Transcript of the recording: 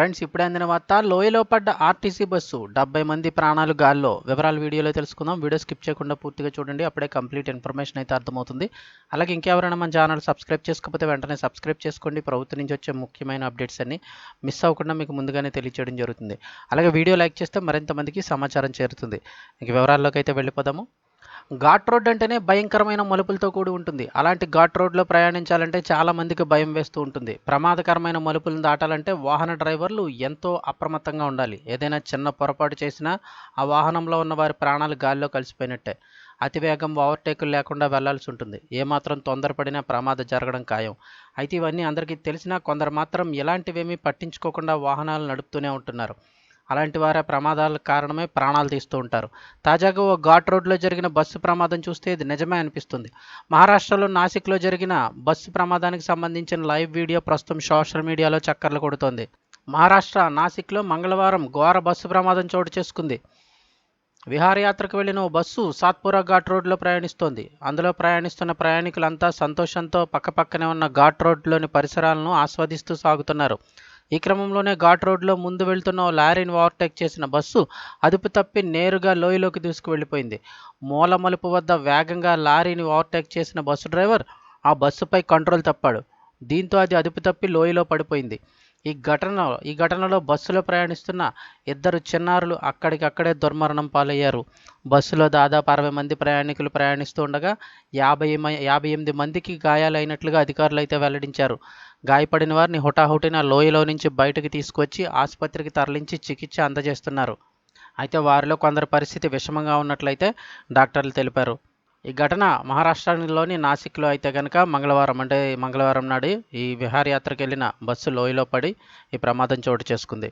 Friends ఇప్పుడే అందిన వార్త లోయలో పడ్డ ఆర్టీసీ బస్సు డెబ్బై మంది ప్రాణాలు గాల్లో. వివరాలు వీడియోలో తెలుసుకుందాం. వీడియో స్కిప్ చేయకుండా పూర్తిగా చూడండి. అప్పుడే కంప్లీట్ ఇన్ఫర్మేషన్ అయితే అర్థమవుతుంది. అలాగే ఇంకెవరైనా మన ఛానల్ సబ్స్క్రైబ్ చేసుకోకపోతే వెంటనే సబ్స్క్రైబ్ చేసుకోండి. ప్రభుత్వం నుంచి వచ్చే ముఖ్యమైన అప్డేట్స్ అన్ని మిస్ అవ్వకుండా మీకు ముందుగానే తెలియచేయడం జరుగుతుంది. అలాగే వీడియో లైక్ చేస్తే మరింత మందికి సమాచారం చేరుతుంది. ఇంక వివరాల్లోకి అయితే వెళ్ళిపోదాము. ఘాట్ రోడ్ అంటేనే భయంకరమైన మలుపులతో కూడి ఉంటుంది. అలాంటి ఘాట్ రోడ్లో ప్రయాణించాలంటే చాలామందికి భయం వేస్తూ ఉంటుంది. ప్రమాదకరమైన మలుపులను దాటాలంటే వాహన డ్రైవర్లు ఎంతో అప్రమత్తంగా ఉండాలి. ఏదైనా చిన్న పొరపాటు చేసినా ఆ వాహనంలో ఉన్న వారి ప్రాణాలు గాల్లో కలిసిపోయినట్టే. అతివేగం ఓవర్టేకులు లేకుండా వెళ్ళాల్సి ఉంటుంది. ఏమాత్రం తొందరపడినా ప్రమాదం జరగడం ఖాయం. అయితే ఇవన్నీ అందరికీ తెలిసినా కొందరు మాత్రం ఇలాంటివేమీ పట్టించుకోకుండా వాహనాలు నడుపుతూనే ఉంటున్నారు. అలాంటి వారే ప్రమాదాల కారణమే ప్రాణాలు తీస్తూ ఉంటారు. తాజాగా ఓ ఘాట్ రోడ్లో జరిగిన బస్సు ప్రమాదం చూస్తే ఇది నిజమే అనిపిస్తుంది. మహారాష్ట్రలో నాసిక్లో జరిగిన బస్సు ప్రమాదానికి సంబంధించిన లైవ్ వీడియో ప్రస్తుతం సోషల్ మీడియాలో చక్కర్లు కొడుతోంది. మహారాష్ట్ర నాసిక్లో మంగళవారం ఘోర బస్సు ప్రమాదం చోటు చేసుకుంది. విహారయాత్రకు వెళ్ళిన ఓ బస్సు సాత్పురా ఘాట్ రోడ్లో ప్రయాణిస్తోంది. అందులో ప్రయాణిస్తున్న ప్రయాణికులంతా సంతోషంతో పక్కపక్కనే ఉన్న ఘాట్ రోడ్లోని పరిసరాలను ఆస్వాదిస్తూ సాగుతున్నారు. ఈ క్రమంలోనే ఘాట్ రోడ్లో ముందు వెళ్తున్న ఓ లారీని ఓవర్టేక్ చేసిన బస్సు అదుపు తప్పి నేరుగా లోయలోకి తీసుకువెళ్ళిపోయింది మూల మలుపు వద్ద వేగంగా లారీని ఓవర్టేక్ చేసిన బస్సు డ్రైవర్ ఆ బస్సుపై కంట్రోల్ తప్పాడు. దీంతో అది అదుపు తప్పి లోయలో పడిపోయింది. ఈ ఘటన ఈ ఘటనలో బస్సులో ప్రయాణిస్తున్న ఇద్దరు చిన్నారులు అక్కడికక్కడే దుర్మరణం పాలయ్యారు. బస్సులో దాదాపు అరవై మంది ప్రయాణికులు ప్రయాణిస్తూ ఉండగా యాభై యాభై ఎనిమిది మందికి గాయాలైనట్లుగా అధికారులు అయితే వెల్లడించారు. గాయపడిన వారిని హుటాహుటిన లోయలో నుంచి బయటకు తీసుకొచ్చి ఆసుపత్రికి తరలించి చికిత్స అందజేస్తున్నారు. అయితే వారిలో కొందరి పరిస్థితి విషమంగా ఉన్నట్లయితే డాక్టర్లు తెలిపారు. ఈ ఘటన మహారాష్ట్రలోని నాసిక్లో అయితే కనుక మంగళవారం అంటే మంగళవారం నాడు ఈ విహారయాత్రకు వెళ్ళిన బస్సు లోయలో పడి ఈ ప్రమాదం చోటు చేసుకుంది.